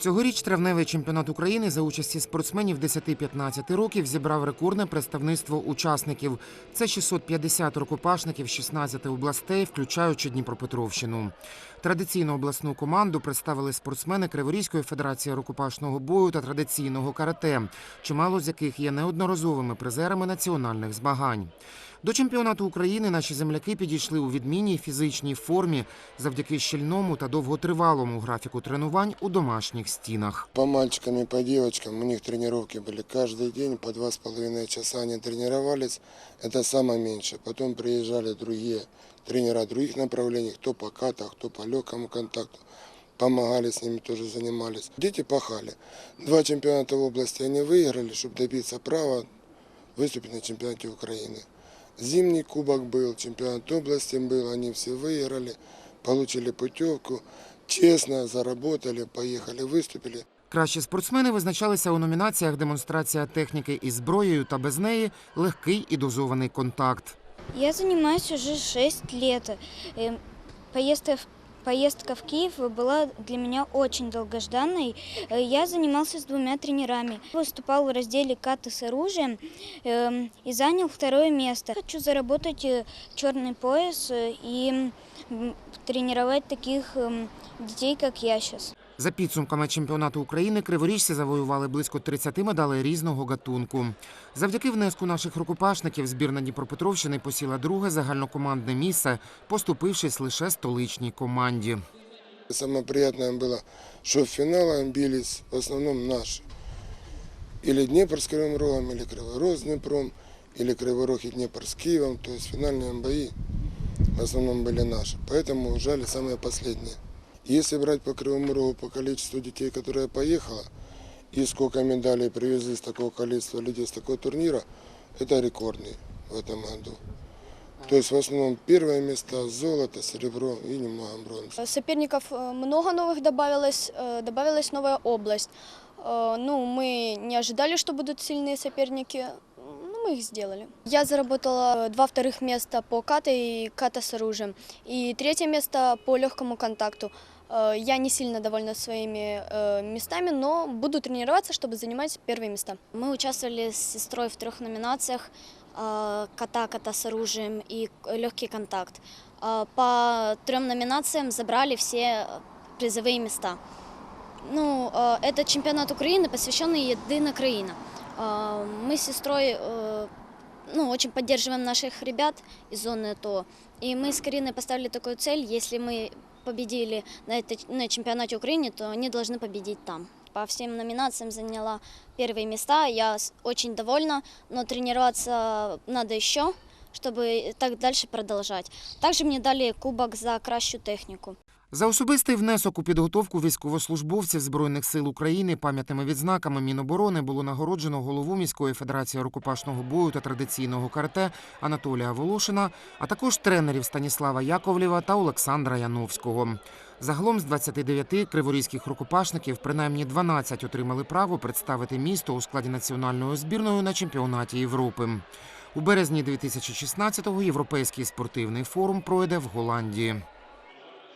Цьогоріч травневий чемпіонат України за участі спортсменів 10-15 років зібрав рекордне представництво учасників. Це 650 рукопашників з 16 областей, включаючи Дніпропетровщину. Традиційну обласну команду представили спортсмени Криворізької федерації рукопашного бою та традиційного карате, чимало з яких є неодноразовими призерами національних змагань. До чемпіонату України наші земляки підійшли у відмінній фізичній формі завдяки щільному та довготривалому графіку тренувань у домашніх стінах. По мальчикам и по девочкам у них тренировки были каждый день, по два с половиной часа они тренировались. Это самое меньшее. Потом приезжали другие тренера других направлений, кто по катах, кто по легкому контакту. Помогали с ними, тоже занимались. Дети пахали. Два чемпионата в области они выиграли, чтобы добиться права выступить на чемпионате Украины. Зимний кубок был, чемпионат области был, они все выиграли, получили путевку, честно заработали, поехали, выступили. Кращі спортсмени визначалися у номінаціях демонстрація техніки із зброєю та без неї, легкий і дозований контакт. Я занимаюсь уже 6 лет. Эм, Поездка в, поездка в Киев была для меня очень долгожданной. Э, Я занимался с двумя тренерами. Выступал в разделе «Каты с оружием» эм, и занял второе место. Хочу заработать э, черный пояс э, и м, тренировать таких эм, детей, как я сейчас. За підсумками чемпіонату України криворіжці завоювали близько 30 медалей різного гатунку. Завдяки внеску наших рукопашників збірна Дніпропетровщини посіла друге загальнокомандне місце, поступившись лише столичній команді. Самое приятное было, что в финалах бились в основном наши. Или Днепр с Кривым Рогом, или Кривой Рог с Днепром, или Кривой Рог и Днепр с Киевом. То есть финальные бои в основном были наши. Поэтому ужали самые последние. Если брать по Кривому Рогу по количеству детей, которые поехало, и сколько медалей привезли с такого количества людей с такого турнира, это рекордный в этом году. То есть в основном первое место, золото, серебро и немного бронзы. Соперников э, много новых добавилось, э, добавилась новая область. Э, Ну, мы не ожидали, что будут сильные соперники, но мы их сделали. Я заработала два вторых места по ката и ката с оружием, и третье место по легкому контакту. Э, Я не сильно довольна своими э, местами, но буду тренироваться, чтобы занимать первые места. Мы участвовали с сестрой в трех номинациях э, «Кота, кота с оружием» и «Легкий контакт». Э, По трем номинациям забрали все призовые места. Ну, э, это чемпионат Украины, посвященный «Единая Краина». Э, Мы с сестрой э, ну, очень поддерживаем наших ребят из зоны ТО. И мы с Кариной поставили такую цель, если мы победили на, этой, на чемпионате Украины, то они должны победить там. По всем номинациям заняла первые места. Я очень довольна, но тренироваться надо еще, чтобы так дальше продолжать. Также мне дали кубок за кращу технику. За особистий внесок у підготовку військовослужбовців Збройних сил України пам'ятними відзнаками Міноборони було нагороджено голову міської федерації рукопашного бою та традиційного карате Анатолія Волошина, а також тренерів Станіслава Яковлєва та Олександра Яновського. Загалом з 29 криворізьких рукопашників принаймні 12 отримали право представити місто у складі національної збірної на чемпіонаті Європи. У березні 2016-го європейський спортивний форум пройде в Голландії.